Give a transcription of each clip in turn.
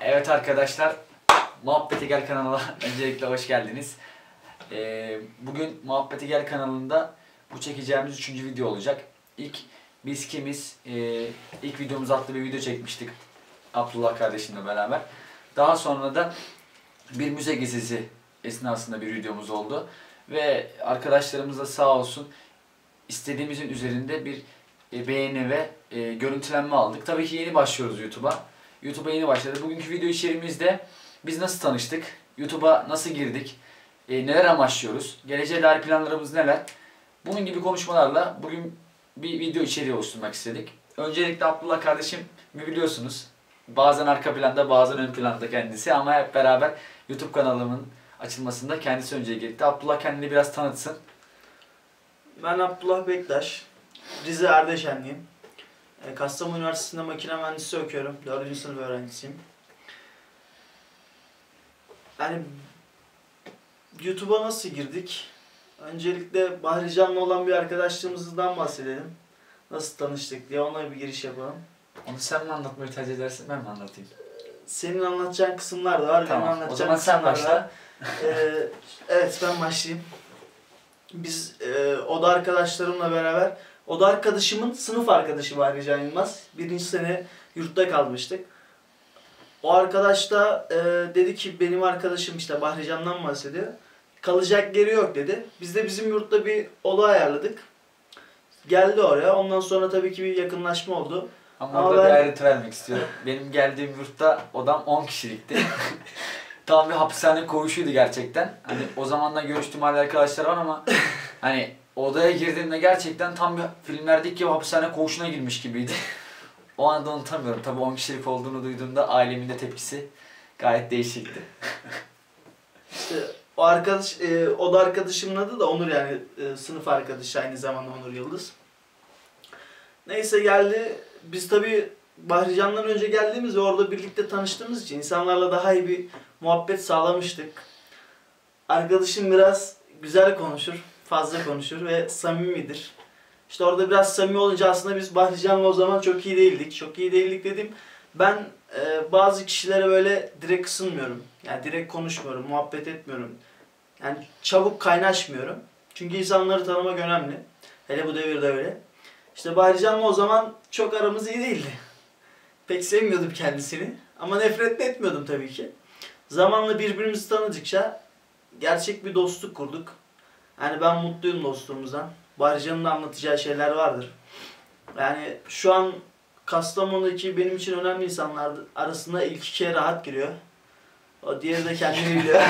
Evet arkadaşlar, Muhabbeti Gel kanalına öncelikle hoş geldiniz. Ee, bugün Muhabbeti Gel kanalında bu çekeceğimiz üçüncü video olacak. İlk biz kimiz e, ilk videomuz adlı bir video çekmiştik Abdullah kardeşimle beraber. Daha sonra da bir müze gezisi esnasında bir videomuz oldu. Ve arkadaşlarımız da sağ olsun istediğimizin üzerinde bir e, beğeni ve e, görüntülenme aldık. Tabii ki yeni başlıyoruz YouTube'a. YouTube'a yeni başladı. Bugünkü video içeriğimizde biz nasıl tanıştık, YouTube'a nasıl girdik, e, neler amaçlıyoruz, geleceğe dair planlarımız neler. Bunun gibi konuşmalarla bugün bir video içeriği oluşturmak istedik. Öncelikle Abdullah kardeşim biliyorsunuz bazen arka planda bazen ön planda kendisi ama hep beraber YouTube kanalımın açılmasında kendisi öncelikle. Abdullah kendini biraz tanıtsın. Ben Abdullah Bektaş. Rize Erdeşenliyim. E, Kastamonu Üniversitesi'nde makine mühendisliği okuyorum. 4. sınıf öğrencisiyim. Yani YouTube'a nasıl girdik? Öncelikle Bahri Can'la olan bir arkadaşlığımızdan bahsedelim. Nasıl tanıştık diye ona bir giriş yapalım. Onu sen mi anlatmayı tercih edersin ben mi anlatayım? Senin anlatacağın kısımlar da var, benim Tamam o anlatacağım zaman sen var. başla. Ee, evet ben başlayayım. Biz e, oda arkadaşlarımla beraber, oda arkadaşımın sınıf arkadaşı var Can Yılmaz. Birinci sene yurtta kalmıştık. O arkadaş da e, dedi ki benim arkadaşım işte Bahrican'dan bahsediyor. Kalacak yeri yok dedi. Biz de bizim yurtta bir oda ayarladık. Geldi oraya. Ondan sonra tabii ki bir yakınlaşma oldu. Ama Ama orada ben- bir ayrıntı vermek istiyorum. Benim geldiğim yurtta odam 10 kişilikti. Tam bir hapishane koğuşuydu gerçekten. Hani o zamandan görüştüğüm hala arkadaşlar var ama hani odaya girdiğimde gerçekten tam bir filmlerdeki gibi hapishane koğuşuna girmiş gibiydi. O anda unutamıyorum. Tabii 10 kişilik olduğunu duyduğumda ailemin de tepkisi gayet değişikti. İşte o arkadaş, e, o da arkadaşımın adı da Onur yani e, sınıf arkadaşı aynı zamanda Onur Yıldız. Neyse geldi. Biz tabii Bahrican'dan önce geldiğimiz ve orada birlikte tanıştığımız için insanlarla daha iyi bir muhabbet sağlamıştık. Arkadaşım biraz güzel konuşur, fazla konuşur ve samimidir. İşte orada biraz samimi olunca aslında biz Bahrican'la o zaman çok iyi değildik. Çok iyi değildik dedim. Ben e, bazı kişilere böyle direkt ısınmıyorum. Yani direkt konuşmuyorum, muhabbet etmiyorum. Yani çabuk kaynaşmıyorum. Çünkü insanları tanımak önemli. Hele bu devirde öyle. İşte Bahrican'la o zaman çok aramız iyi değildi. Pek sevmiyordum kendisini. Ama nefret de etmiyordum tabii ki. Zamanla birbirimizi tanıdıkça gerçek bir dostluk kurduk. Yani ben mutluyum dostluğumuzdan. Bahrican'ın da anlatacağı şeyler vardır. Yani şu an Kastamonu'daki benim için önemli insanlar arasında ilk ikiye rahat giriyor. O diğeri de kendini biliyor.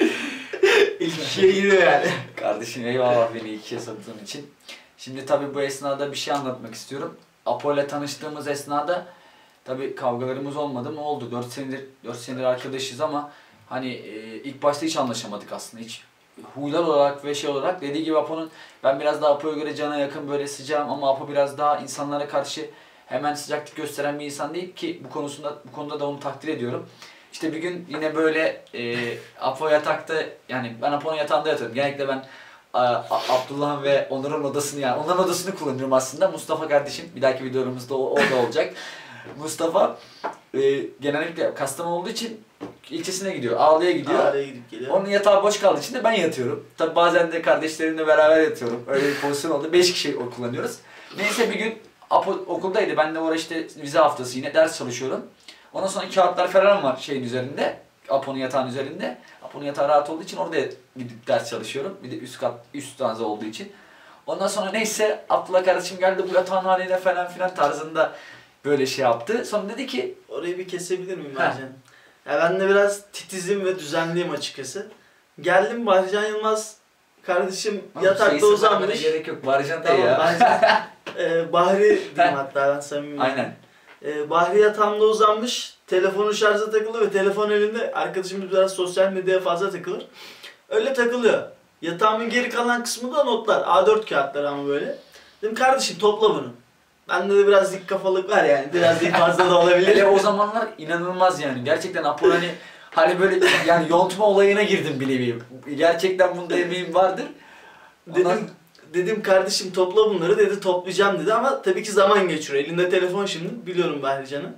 ilk ikiye giriyor yani. Kardeşim eyvallah beni ikiye sattığın için. Şimdi tabii bu esnada bir şey anlatmak istiyorum. Apo ile tanıştığımız esnada tabii kavgalarımız olmadı mı? Oldu. 4 senedir 4 senedir arkadaşız ama hani e, ilk başta hiç anlaşamadık aslında. Hiç huylar olarak ve şey olarak dediği gibi Apo'nun ben biraz daha Apo'ya göre cana yakın böyle sıcağım ama Apo biraz daha insanlara karşı hemen sıcaklık gösteren bir insan değil ki bu konusunda bu konuda da onu takdir ediyorum. İşte bir gün yine böyle e, Apo yatakta yani ben Apo'nun yatağında yatıyorum. Genellikle ben A- A- Abdullah'ın ve Onur'un odasını yani onların odasını kullanıyorum aslında. Mustafa kardeşim bir dahaki videolarımızda o, o da olacak. Mustafa e, genellikle Kastamonu olduğu için ilçesine gidiyor. Ağlı'ya gidiyor. Araya gidip geliyor. Onun yatağı boş kaldığı için de ben yatıyorum. Tabi bazen de kardeşlerimle beraber yatıyorum. Öyle bir pozisyon oldu. 5 kişi kullanıyoruz. Neyse bir gün Apo okuldaydı. Ben de orada işte vize haftası yine ders çalışıyorum. Ondan sonra kağıtlar falan var şeyin üzerinde. Apo'nun yatağın üzerinde. Apo'nun yatağı rahat olduğu için orada gidip ders çalışıyorum. Bir de üst kat, üst fazla olduğu için. Ondan sonra neyse Abdullah kardeşim geldi bu yatağın haline falan filan tarzında böyle şey yaptı. Sonra dedi ki Orayı bir kesebilir miyim. Bahrican? Ya ben de biraz titizim ve düzenliyim açıkçası. Geldim Bahrican Yılmaz kardeşim yatakta "Şey, uzanmış. Gerek yok. Barcan Tamam ya. Bahrican. Ee, Bahri diyeyim Ha. hatta ben samimiyim. Aynen. Ee, Bahri yatağımda uzanmış. Telefonu şarja takılı ve telefon elinde. Arkadaşımız biraz sosyal medyaya fazla takılır. Öyle takılıyor. Yatağımın geri kalan kısmı da notlar. A4 kağıtlar ama böyle. Dedim kardeşim topla bunu. Bende de biraz dik kafalık var yani. Biraz değil fazla da olabilir. Hele o zamanlar inanılmaz yani. Gerçekten Apo hani hani böyle yani yontma olayına girdim bile bir. Gerçekten bunda emeğim vardır. Ondan- Dedim dedim kardeşim topla bunları dedi toplayacağım dedi ama tabii ki zaman geçiyor. Elinde telefon şimdi biliyorum Bahrican'ı.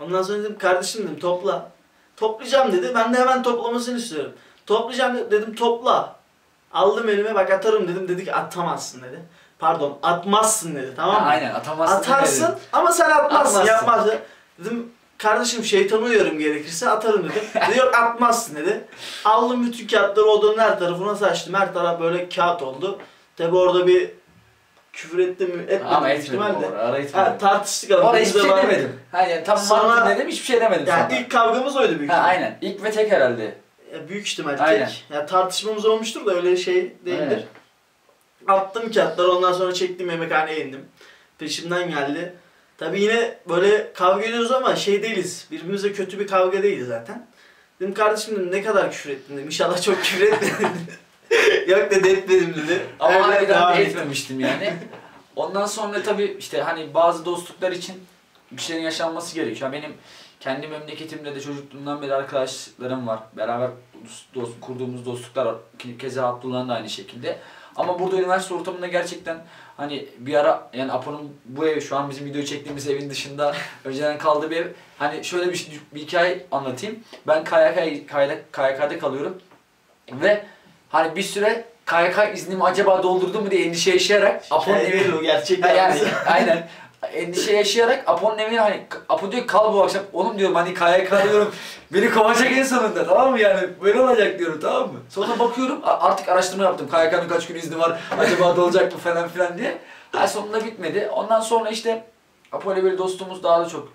Ondan sonra dedim kardeşim dedim topla. Toplayacağım dedi. Ben de hemen toplamasını istiyorum. Toplayacağım de- dedim topla. Aldım elime bak atarım dedim. Dedi ki atamazsın dedi. Pardon atmazsın dedi tamam Ha, mı? aynen atamazsın. Atarsın demedim. ama sen atmazsın, Atmazsın. yapmazsın. Dedim kardeşim şeytanı uyarım gerekirse atarım dedim. dedi yok atmazsın dedi. Aldım bütün kağıtları odanın her tarafına saçtım. Her taraf böyle kağıt oldu. Tabi orada bir küfür ettim mi etmedim Ama etmedim orada. Ara Ha, etmedim. tartıştık ama. Orada hiçbir şey demedim. Ha, yani tam dedim hiçbir şey demedim Yani sonra. ilk kavgamız oydu büyük Ha, ihtimalle. aynen. İlk ve tek herhalde. Ya büyük ihtimal Aynen. tek. Ya tartışmamız olmuştur da öyle şey değildir. Aynen. Attım kağıtları ondan sonra çektim yemekhaneye indim. Peşimden geldi. Tabi yine böyle kavga ediyoruz ama şey değiliz. Birbirimize kötü bir kavga değiliz zaten. Dedim kardeşim dedim ne kadar küfür ettin dedim. İnşallah çok küfür etmedin. Yok dedi etmedim dedi. Ama Öyle harbiden de etmemiştim yani. Ondan sonra tabii işte hani bazı dostluklar için bir şeylerin yaşanması gerekiyor. Benim kendi memleketimde de çocukluğumdan beri arkadaşlarım var. Beraber dost, kurduğumuz dostluklar var. Ke- Keza Abdullah'ın da aynı şekilde. Ama burada üniversite ortamında gerçekten hani bir ara yani Apo'nun bu ev şu an bizim video çektiğimiz evin dışında önceden kaldığı bir ev. Hani şöyle bir, şey- bir hikaye anlatayım. Ben KYK, KYK'da kalıyorum. Ve hani bir süre KYK iznimi acaba doldurdum mu diye endişe yaşayarak Apo'nun Hikaye evi değil o gerçek. Ha, yani aynen. Endişe yaşayarak Apo'nun evine hani Apo diyor kal bu akşam. Oğlum diyorum hani KYK diyorum. Beni kovacak en sonunda tamam mı yani? Böyle olacak diyorum tamam mı? Sonra bakıyorum artık araştırma yaptım. KYK'nın kaç gün izni var? Acaba dolacak mı falan filan diye. Ha sonunda bitmedi. Ondan sonra işte Apo ile böyle dostluğumuz daha da çok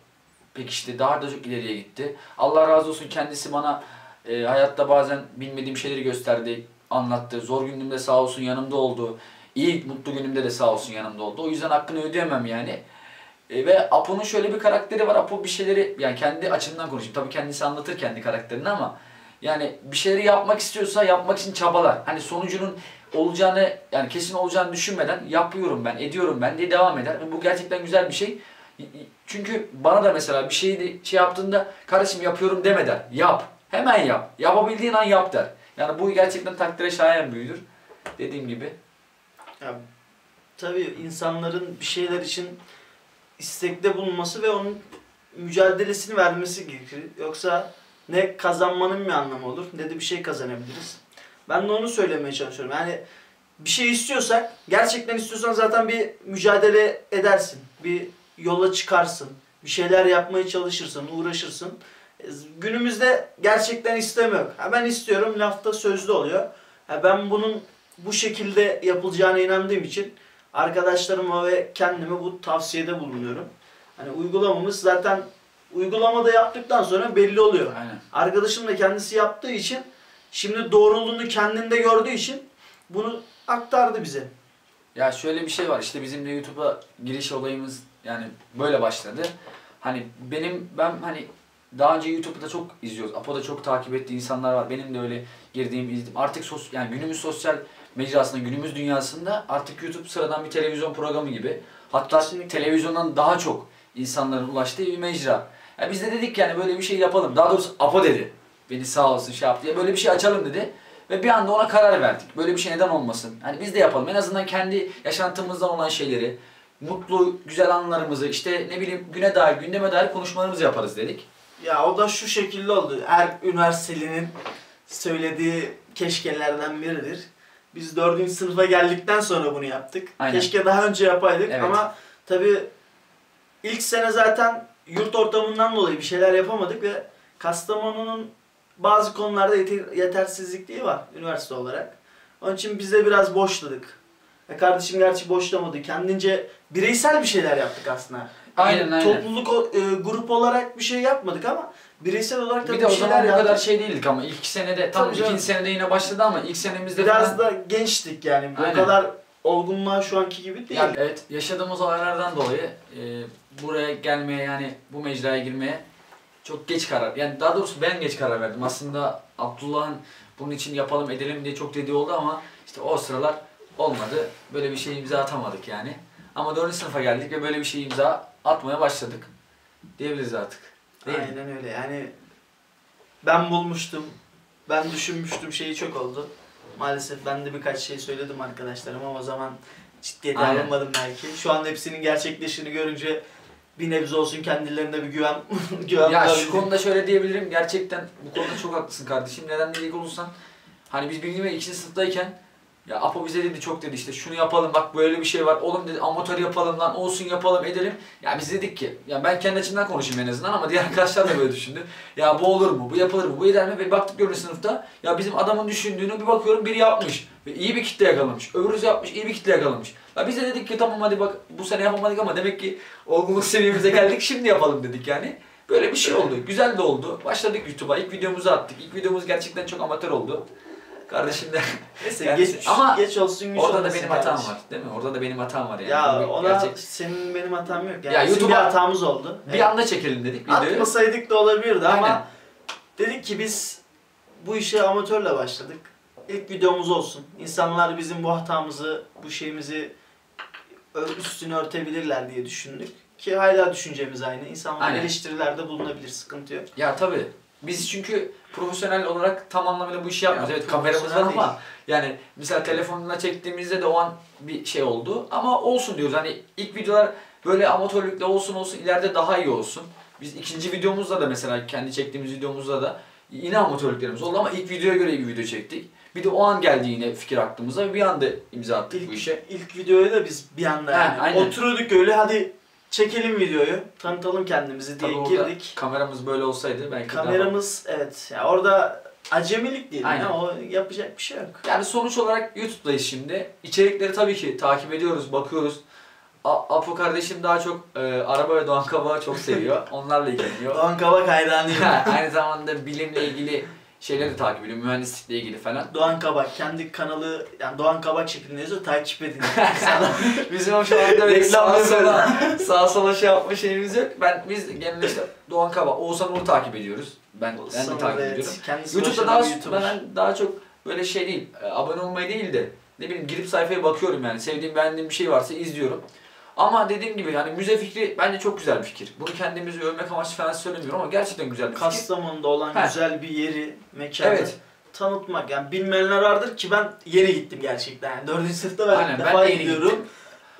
pekişti. Daha da çok ileriye gitti. Allah razı olsun kendisi bana e, hayatta bazen bilmediğim şeyleri gösterdi, anlattı. Zor günümde sağ olsun yanımda oldu. İyi mutlu günümde de sağ olsun yanımda oldu. O yüzden hakkını ödeyemem yani. E, ve Apo'nun şöyle bir karakteri var. Apo bir şeyleri yani kendi açımdan konuşayım. Tabii kendisi anlatır kendi karakterini ama yani bir şeyleri yapmak istiyorsa yapmak için çabalar. Hani sonucunun olacağını yani kesin olacağını düşünmeden yapıyorum ben, ediyorum ben diye devam eder. Ve bu gerçekten güzel bir şey. Çünkü bana da mesela bir şeyi şey yaptığında kardeşim yapıyorum deme der. Yap. Hemen yap. Yapabildiğin an yap der. Yani bu gerçekten takdire şayan büyüdür. Dediğim gibi. Ya, tabii insanların bir şeyler için istekte bulunması ve onun mücadelesini vermesi gerekir. Yoksa ne kazanmanın bir anlamı olur ne de bir şey kazanabiliriz. Ben de onu söylemeye çalışıyorum. Yani bir şey istiyorsak, gerçekten istiyorsan zaten bir mücadele edersin. Bir yola çıkarsın. Bir şeyler yapmaya çalışırsın, uğraşırsın. Günümüzde gerçekten istemiyor. Ha ben istiyorum lafta sözlü oluyor. Ha ben bunun bu şekilde yapılacağına inandığım için arkadaşlarıma ve kendime bu tavsiyede bulunuyorum. Hani uygulamamız zaten uygulamada yaptıktan sonra belli oluyor. Aynen. Arkadaşım da kendisi yaptığı için şimdi doğruluğunu kendinde gördüğü için bunu aktardı bize. Ya şöyle bir şey var işte bizim de YouTube'a giriş olayımız yani böyle başladı. Hani benim ben hani daha önce YouTube'da çok izliyoruz. Apo'da çok takip ettiği insanlar var. Benim de öyle girdiğim izlediğim. Artık sos yani günümüz sosyal mecrasında, günümüz dünyasında artık YouTube sıradan bir televizyon programı gibi. Hatta Kesinlikle. televizyondan daha çok insanların ulaştığı bir mecra. Ya biz de dedik yani böyle bir şey yapalım. Daha doğrusu Apo dedi. Beni sağ olsun şey yaptı diye böyle bir şey açalım dedi. Ve bir anda ona karar verdik. Böyle bir şey neden olmasın? Hani biz de yapalım. En azından kendi yaşantımızdan olan şeyleri, mutlu, güzel anlarımızı, işte ne bileyim güne dair, gündeme dair konuşmalarımızı yaparız dedik. Ya o da şu şekilde oldu. Her üniversitelinin söylediği keşkelerden biridir. Biz dördüncü sınıfa geldikten sonra bunu yaptık. Aynen. Keşke daha önce yapaydık Evet. ama tabii ilk sene zaten yurt ortamından dolayı bir şeyler yapamadık ve Kastamonu'nun bazı konularda yeter- yetersizlikliği var üniversite olarak. Onun için biz de biraz boşladık. E kardeşim gerçi boşlamadı. Kendince bireysel bir şeyler yaptık aslında. Aynen, Yani aynen. Topluluk, e, grup olarak bir şey yapmadık ama bireysel olarak da Bir bir, de o zaman bu kadar şey değildik ama ilk senede, tam Tabii canım. ikinci senede yine başladı ama ilk senemizde Biraz falan... da gençtik yani. Aynen. O kadar olgunluğa şu anki gibi değil. Ya, evet, yaşadığımız olaylardan dolayı e, buraya gelmeye yani bu mecraya girmeye çok geç karar. Yani daha doğrusu ben geç karar verdim. Aslında Abdullah'ın bunun için yapalım edelim diye çok dediği oldu ama işte o sıralar olmadı. Böyle bir şey imza atamadık yani. Ama 4. sınıfa geldik ve böyle bir şey imza atmaya başladık. Diyebiliriz artık. Değil mi? Aynen öyle. Yani ben bulmuştum. Ben düşünmüştüm şeyi çok oldu. Maalesef ben de birkaç şey söyledim arkadaşlarıma ama o zaman ciddiye Aynen. alınmadım belki. Şu anda hepsinin gerçekleştiğini görünce bir nebze olsun kendilerine bir güven güven Ya şu konuda şöyle diyebilirim. Gerçekten bu konuda çok haklısın kardeşim. Neden diyecek olursan hani biz birinci ve ikinci sınıftayken ya Apo bize dedi çok dedi işte şunu yapalım bak böyle bir şey var. Oğlum dedi amatör yapalım lan olsun yapalım edelim. Ya biz dedik ki ya ben kendi açımdan konuşayım en azından ama diğer arkadaşlar da böyle düşündü. Ya bu olur mu? Bu yapılır mı? Bu eder mi? Ve baktık görünüş sınıfta ya bizim adamın düşündüğünü bir bakıyorum biri yapmış. Ve iyi bir kitle yakalamış. Öbürü yapmış iyi bir kitle yakalamış. Ya biz de dedik ki tamam hadi bak bu sene yapamadık ama demek ki olgunluk seviyemize geldik şimdi yapalım dedik yani. Böyle bir şey oldu. Güzel de oldu. Başladık YouTube'a. İlk videomuzu attık. İlk videomuz gerçekten çok amatör oldu. Kardeşim de Neyse Yani- geç, ama geç olsun güç orada da benim hatam kardeşim. var. Değil mi? Orada da benim hatam var yani. Ya Bu bir ona gerçek- senin benim hatam yok. Yani Ya bizim bir hatamız oldu. bir anda çekelim dedik videoyu. Atmasaydık da olabilirdi Aynen. ama dedik ki biz bu işe amatörle başladık. İlk videomuz olsun. İnsanlar bizim bu hatamızı, bu şeyimizi üstünü örtebilirler diye düşündük. Ki hala düşüncemiz aynı. İnsanlar Aynen. eleştirilerde bulunabilir, sıkıntı yok. Ya tabii. Biz çünkü profesyonel olarak tam anlamıyla bu işi yapmıyoruz. Ya, evet kameramız var ama yani mesela telefonla çektiğimizde de o an bir şey oldu. Ama olsun diyoruz. Hani ilk videolar böyle amatörlükle olsun olsun ileride daha iyi olsun. Biz ikinci videomuzda da mesela kendi çektiğimiz videomuzda da yine amatörlüklerimiz oldu ama ilk videoya göre bir video çektik. Bir de o an geldi yine fikir aklımıza bir anda imza attık bu işe. İlk videoya da biz bir anda yani aynen. oturuyorduk öyle hadi çekelim videoyu, tanıtalım kendimizi diye Tabii orada girdik. kameramız böyle olsaydı belki daha- Kameramız evet ya orada acemilik diyelim Aynen. ya o yapacak bir şey yok. Yani sonuç olarak YouTube'dayız şimdi. İçerikleri tabii ki takip ediyoruz, bakıyoruz. A- Apo kardeşim daha çok e, araba ve Doğan Kabak'ı çok seviyor. Onlarla ilgileniyor. Doğan Kabak hayranıyım. Aynı zamanda bilimle ilgili şeyleri de takip ediyor, mühendislikle ilgili falan. Doğan Kabak kendi kanalı yani Doğan Kabak şeklinde yazıyor takip edin. Bizim o şu anda böyle Reklam sağa yapıyoruz. sola, sağa sola şey yapma şeyimiz yok. Ben biz genelde işte Doğan Kabak, Oğuzhan Uğur'u takip ediyoruz. Ben, ben de takip evet, ediyorum. Kendisi YouTube'da daha, YouTuber. ben daha çok böyle şey değil, e, abone olmayı değil de ne bileyim girip sayfaya bakıyorum yani. Sevdiğim, beğendiğim bir şey varsa izliyorum. Ama dediğim gibi yani müze fikri bence çok güzel bir fikir. Bunu kendimizi övmek amaçlı falan söylemiyorum ama gerçekten güzel bir fikir. Kastamonu'da olan Ha. güzel bir yeri, mekanı Evet. tanıtmak. Yani bilmeyenler vardır ki ben yeni gittim gerçekten. Yani dördüncü sınıfta ben Aynen ben defa de yeni gidiyorum. gittim.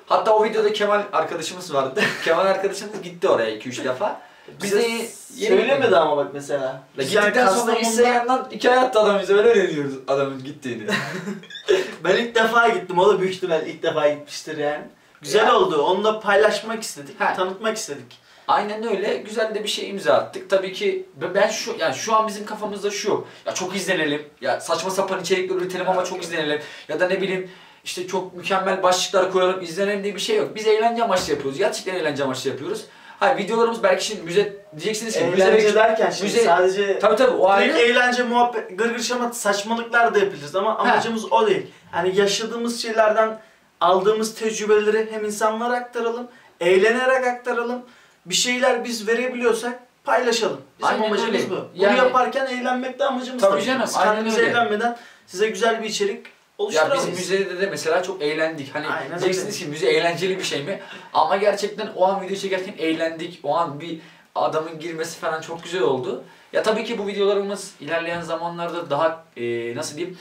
Hatta o videoda Kemal arkadaşımız vardı. Kemal arkadaşımız gitti oraya 2-3 defa. Biz Bize yeni- söylemedi gittik. ama bak mesela. La gittikten sonra Kastamonu'da- Instagram'dan hikaye attı adam bize öyle öğreniyoruz adamın gittiğini. Ben ilk defa gittim. O da büyük ihtimal ilk defa gitmiştir yani. Güzel Ya. oldu. Onu da paylaşmak istedik. Ha. Tanıtmak istedik. Aynen öyle. Güzel de bir şey imza attık. Tabii ki ben- şu yani şu an bizim kafamızda şu. Ya çok izlenelim. Ya saçma sapan içerikler üretelim ama çok izlenelim. Ya da ne bileyim işte çok mükemmel başlıklar koyalım, izlenelim diye bir şey yok. Biz eğlence amaçlı yapıyoruz. Gerçekten eğlence amaçlı yapıyoruz. Hayır videolarımız belki şimdi müze diyeceksiniz ki müze Eğlence belki- derken şimdi müze- sadece Tabii tabii o ayrı. eğlence, muhabbet, gırgır şamat, saçmalıklar da yapacağız ama amacımız o değil. Yani yaşadığımız şeylerden aldığımız tecrübeleri hem insanlara aktaralım, eğlenerek aktaralım. Bir şeyler biz verebiliyorsak paylaşalım. Bizim Aynen amacımız öyle. bu. Bunu Yani- yaparken eğlenmek de amacımız Tabii tabii. canım, kendimiz eğlenmeden size güzel bir içerik Ya biz müzede de mesela çok eğlendik. Hani Aynen diyeceksiniz ki müze eğlenceli bir şey mi? Ama gerçekten o an video çekerken eğlendik. O an bir adamın girmesi falan çok güzel oldu. Ya tabii ki bu videolarımız ilerleyen zamanlarda daha e, nasıl diyeyim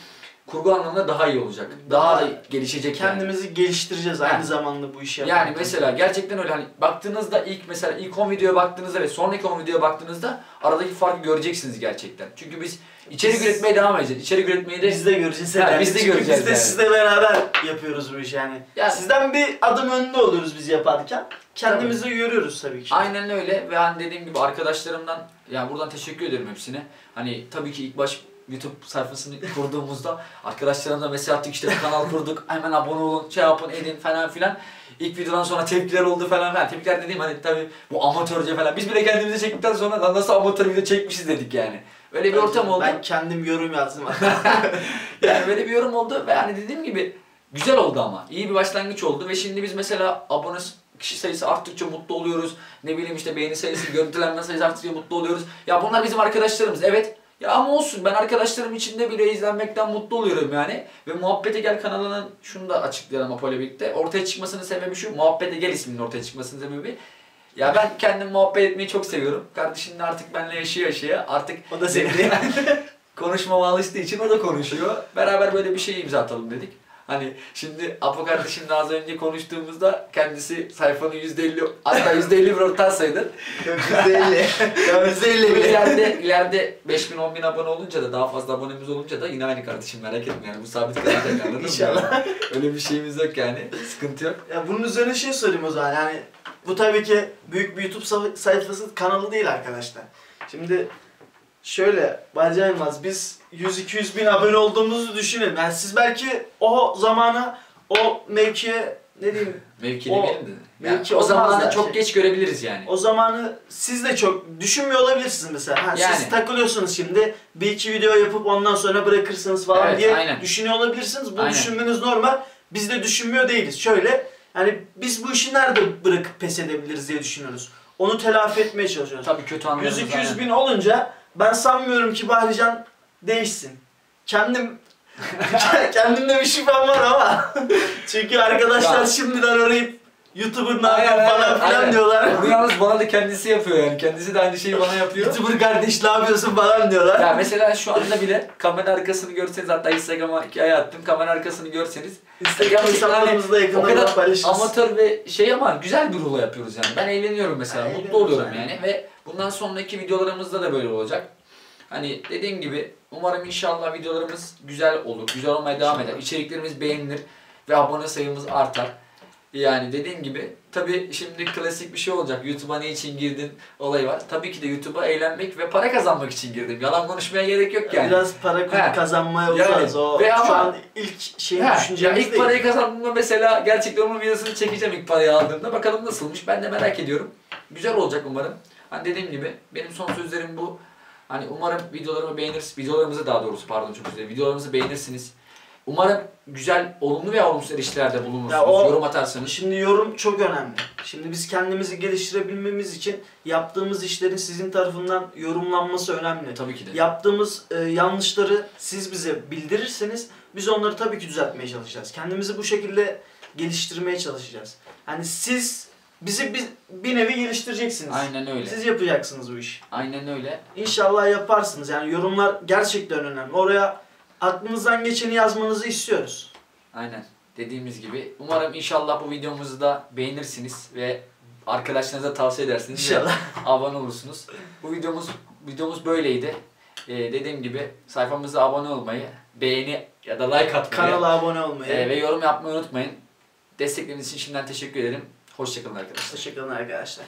kurgu anlamında daha iyi olacak. Daha, da gelişecek yani. Kendimizi geliştireceğiz Ha. aynı zamanda bu işi yaparken. Yani mesela gerçekten öyle hani baktığınızda ilk mesela ilk 10 videoya baktığınızda ve sonraki 10 videoya baktığınızda aradaki farkı göreceksiniz gerçekten. Çünkü biz içerik Biz- üretmeye devam edeceğiz. İçerik üretmeyi de Biz de göreceğiz. Herhalde. biz de Çünkü göreceğiz Biz de yani. sizle beraber yapıyoruz bu işi yani. Ya- Sizden bir adım önde oluyoruz biz yaparken. Kendimizi görüyoruz tabii ki. Aynen öyle ve hani dediğim gibi arkadaşlarımdan yani buradan teşekkür ederim hepsine. Hani tabii ki ilk baş YouTube sayfasını kurduğumuzda arkadaşlarımla mesaj attık işte bir kanal kurduk hemen abone olun şey yapın edin falan filan. İlk videodan sonra tepkiler oldu falan filan. Tepkiler dediğim hani tabii bu amatörce falan. Biz bile kendimizi çektikten sonra lan nasıl amatör video çekmişiz dedik yani. Öyle bir ortam oldu. Ben kendim yorum yazdım. Yani böyle bir yorum oldu ve hani dediğim gibi güzel oldu ama. iyi bir başlangıç oldu ve şimdi biz mesela abone kişi sayısı arttıkça mutlu oluyoruz. Ne bileyim işte beğeni sayısı, görüntülenme sayısı arttıkça mutlu oluyoruz. Ya bunlar bizim arkadaşlarımız evet. Ya ama olsun ben arkadaşlarım içinde bile izlenmekten mutlu oluyorum yani. Ve Muhabbete Gel kanalının şunu da açıklayalım Apo ile birlikte. Ortaya çıkmasının sebebi şu. Muhabbete Gel isminin ortaya çıkmasının sebebi. Ya ben kendim muhabbet etmeyi çok seviyorum. Kardeşim de artık benimle yaşıyor yaşaya. Artık o da sevdi. konuşmama alıştığı için o da konuşuyor. Beraber böyle bir şey imza atalım dedik. Hani şimdi Apo kardeşimle az önce konuştuğumuzda kendisi sayfanın %50 hatta %50 bir orta sayıdır. %50. %50. ileride, ileride 5000 10.000 abone olunca da daha fazla abonemiz olunca da yine aynı kardeşim merak etme yani bu sabit kalacak anladın mı? İnşallah. Öyle bir şeyimiz yok yani. Sıkıntı yok. Ya bunun üzerine şey sorayım o zaman yani bu tabii ki büyük bir YouTube sa- sayfası kanalı değil arkadaşlar. Şimdi şöyle Barca Yılmaz biz 100-200 bin abone olduğumuzu düşünelim. Yani siz belki o zamana o mevkiye ne diyeyim Mevkili O- de. Yani mevki o zamanı çok şey. geç görebiliriz yani. o zamanı siz de çok düşünmüyor olabilirsiniz mesela. Ha, Yani. Siz takılıyorsunuz şimdi bir iki video yapıp ondan sonra bırakırsınız falan Evet, diye aynen. düşünüyor olabilirsiniz. Bu Aynen. düşünmeniz normal. Biz de düşünmüyor değiliz. Şöyle yani biz bu işi nerede bırakıp pes edebiliriz diye düşünüyoruz. Onu telafi etmeye çalışıyoruz. Tabii kötü anlarımız 100-200 bin olunca ben sanmıyorum ki Bahrican değişsin. Kendim kendimde bir şüphem var ama çünkü arkadaşlar şimdiden arayıp YouTuber ne Aynen, yapıyor falan aynen, filan aynen. diyorlar. Bu yalnız bana da kendisi yapıyor yani. Kendisi de aynı şeyi bana yapıyor. YouTuber kardeş ne yapıyorsun falan diyorlar. ya mesela şu anda bile kamera arkasını görseniz hatta Instagram'a hikaye attım. Kamera arkasını görseniz Instagram hesaplarımızda o yakında kadar paylaşırız. amatör ve şey ama güzel bir rulo yapıyoruz yani. Ben eğleniyorum mesela. Ha, mutlu oluyorum yani. yani. Ve bundan sonraki videolarımızda da böyle olacak. Hani dediğim gibi umarım inşallah videolarımız güzel olur. Güzel olmaya devam eder. İçeriklerimiz beğenilir ve abone sayımız artar. Yani dediğim gibi tabii şimdi klasik bir şey olacak. YouTube'a ne için girdin olayı var. Tabii ki de YouTube'a eğlenmek ve para kazanmak için girdim. Yalan konuşmaya gerek yok yani. Biraz para kazanmaya Yani, uzarız. O ve şu ama- an ilk şeyin Ha, ya düşüncemiz ilk değil. parayı kazandığımda mesela gerçekten onun videosunu çekeceğim ilk parayı aldığımda. Bakalım nasılmış ben de merak ediyorum. Güzel olacak umarım. Hani dediğim gibi benim son sözlerim bu. Hani umarım videolarımı beğenirsiniz. Videolarımızı daha doğrusu pardon çok dilerim. Videolarımızı beğenirsiniz. Umarım güzel, olumlu veya olumsuz eleştirilerde bulunursunuz. Ya o- Yorum atarsanız. Şimdi yorum çok önemli. Şimdi biz kendimizi geliştirebilmemiz için yaptığımız işlerin sizin tarafından yorumlanması önemli. Tabii ki de. Yaptığımız e, yanlışları siz bize bildirirseniz biz onları tabii ki düzeltmeye çalışacağız. Kendimizi bu şekilde geliştirmeye çalışacağız. Hani siz bizi bir, bir nevi geliştireceksiniz. Aynen öyle. Siz yapacaksınız bu işi. Aynen öyle. İnşallah yaparsınız. Yani yorumlar gerçekten önemli. Oraya aklınızdan geçeni yazmanızı istiyoruz. Aynen. Dediğimiz gibi. Umarım inşallah bu videomuzu da beğenirsiniz ve arkadaşlarınıza tavsiye edersiniz. İnşallah. abone olursunuz. Bu videomuz videomuz böyleydi. Ee, dediğim gibi sayfamıza abone olmayı, beğeni ya da like atmayı Kanala abone olmayı. e, ve yorum yapmayı unutmayın. Destekleriniz için şimdiden teşekkür ederim. Hoşçakalın arkadaşlar. Hoşçakalın arkadaşlar.